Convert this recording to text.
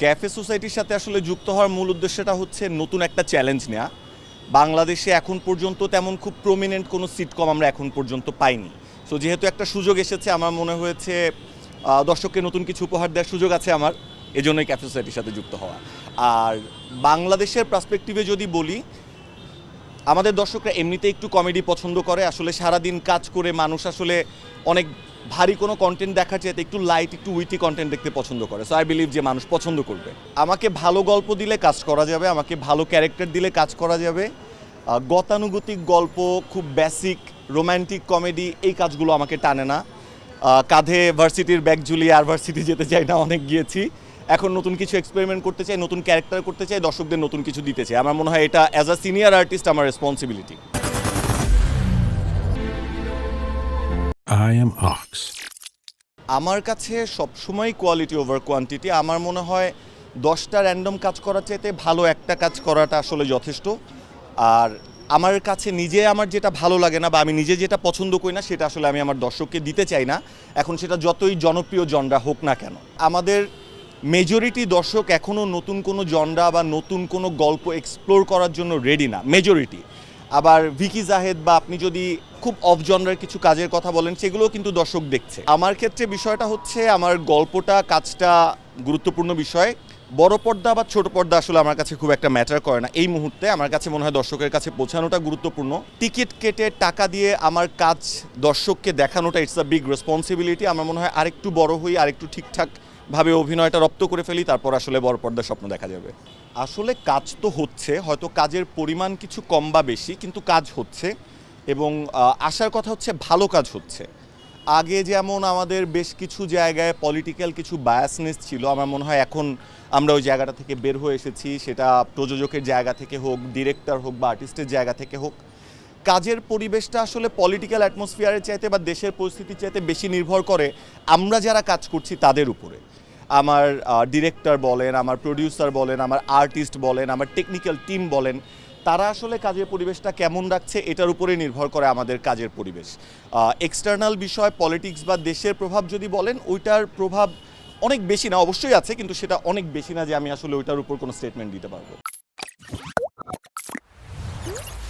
Cafe সোসাইটির সাথে আসলে যুক্ত হওয়ার মূল উদ্দেশ্যটা হচ্ছে নতুন একটা চ্যালেঞ্জ নেওয়া বাংলাদেশে এখন পর্যন্ত তেমন খুব প্রমিনেন্ট কোনো সিটকম আমরা এখন পর্যন্ত পাইনি। সো যেহেতু একটা সুযোগ এসেছে, আমার মনে হয়েছে দর্শককে নতুন কিছু উপহার দেওয়ার সুযোগ আছে আমার, এজন্যই ক্যাফে সোসাইটির সাথে যুক্ত হওয়া। আর বাংলাদেশের পার্সপেক্টিভে যদি বলি, আমাদের দর্শকরা এমনিতে একটু কমেডি পছন্দ করে, আসলে সারাদিন কাজ করে মানুষ আসলে অনেক ভারী কোনো কন্টেন্ট দেখার চাইতে একটু লাইট একটু উইটি কন্টেন্ট দেখতে পছন্দ করে। সো আই বিলিভ যে মানুষ পছন্দ করবে। আমাকে ভালো গল্প দিলে কাজ করা যাবে, আমাকে ভালো ক্যারেক্টার দিলে কাজ করা যাবে। গতানুগতিক গল্প, খুব বেসিক রোম্যান্টিক কমেডি এই কাজগুলো আমাকে টানে না। কাঁধে ভার্সিটির ব্যাগ ঝুলিয়ে আর ভার্সিটি যেতে চাই না, অনেক গিয়েছি। এখন নতুন কিছু এক্সপেরিমেন্ট করতে চাই, নতুন ক্যারেক্টার করতে চাই, দর্শকদের নতুন কিছু দিতে চাই। আমার মনে হয় এটা অ্যাজ আ সিনিয়র আর্টিস্ট আমার রেসপন্সিবিলিটি I am Ox. আমার কাছে সবসময় কোয়ালিটি ওভার কোয়ান্টিটি আমার মনে হয় দশটা র্যান্ডম কাজ করার চাইতে ভালো একটা কাজ করাটা আসলে যথেষ্ট। আর আমার কাছে নিজে আমার যেটা ভালো লাগে না বা আমি নিজে যেটা পছন্দ করি না, সেটা আসলে আমি আমার দর্শককে দিতে চাই না। এখন সেটা যতই জনপ্রিয় জনরা হোক না কেন। আমাদের মেজরিটি দর্শক এখনও নতুন কোনো জনরা বা নতুন কোনো গল্প এক্সপ্লোর করার জন্য রেডি না। মেজরিটি আবার ভিকি জাহেদ বা আপনি যদি খুব অফ জনরার কিছু কাজের কথা বলেন, সেগুলোও কিন্তু দর্শক দেখছে। আমার ক্ষেত্রে বিষয়টা হচ্ছে, আমার গল্পটা, কাজটা গুরুত্বপূর্ণ বিষয়। বড় পর্দা বা ছোট পর্দা আসলে আমার কাছে খুব একটা ম্যাটার করে না। এই মুহূর্তে আমার কাছে মনে হয় দর্শকের কাছে পৌঁছানোটা গুরুত্বপূর্ণ। টিকিট কেটে টাকা দিয়ে আমার কাজ দর্শককে দেখানোটা ইটস আ বিগ রেসপন্সিবিলিটি আমার মনে হয় আরেকটু বড় হই, আরেকটু ঠিকঠাক ভাবে অভিনয়টা রপ্ত করে ফেলি, তারপর আসলে বড় পর্দার স্বপ্ন দেখা যাবে। আসলে কাজ তো হচ্ছে, হয়তো কাজের পরিমাণ কিছু কম বা বেশি, কিন্তু কাজ হচ্ছে এবং আসার কথা হচ্ছে ভালো কাজ হচ্ছে। আগে যেমন আমাদের বেশ কিছু জায়গায় পলিটিক্যাল কিছু বায়াসনেস ছিল, আমার মনে হয় এখন আমরা ওই জায়গাটা থেকে বের হয়ে এসেছি, সেটা প্রযোজকের জায়গা থেকে হোক ডিরেক্টর হোক বা আর্টিস্টের জায়গা থেকে হোক। কাজের পরিবেশটা আসলে পলিটিক্যাল অ্যাটমসফিয়ারের চাইতে বা দেশের পরিস্থিতির চাইতে বেশি নির্ভর করে আমরা যারা কাজ করছি তাদের উপরে। আমার ডিরেক্টর বলেন, আমার প্রডিউসার বলেন, আমার আর্টিস্ট বলেন, আমার টেকনিক্যাল টিম বলেন, তারা আসলে কাজের পরিবেশটা কেমন রাখছে এটার উপরে নির্ভর করে আমাদের কাজের পরিবেশ। এক্সটার্নাল বিষয় পলিটিক্স বা দেশের প্রভাব যদি বলেন, ওইটার প্রভাব অনেক বেশি না, অবশ্যই আছে, কিন্তু সেটা অনেক বেশি না যে আমি আসলে ওইটার উপর কোনো স্টেটমেন্ট দিতে পারব।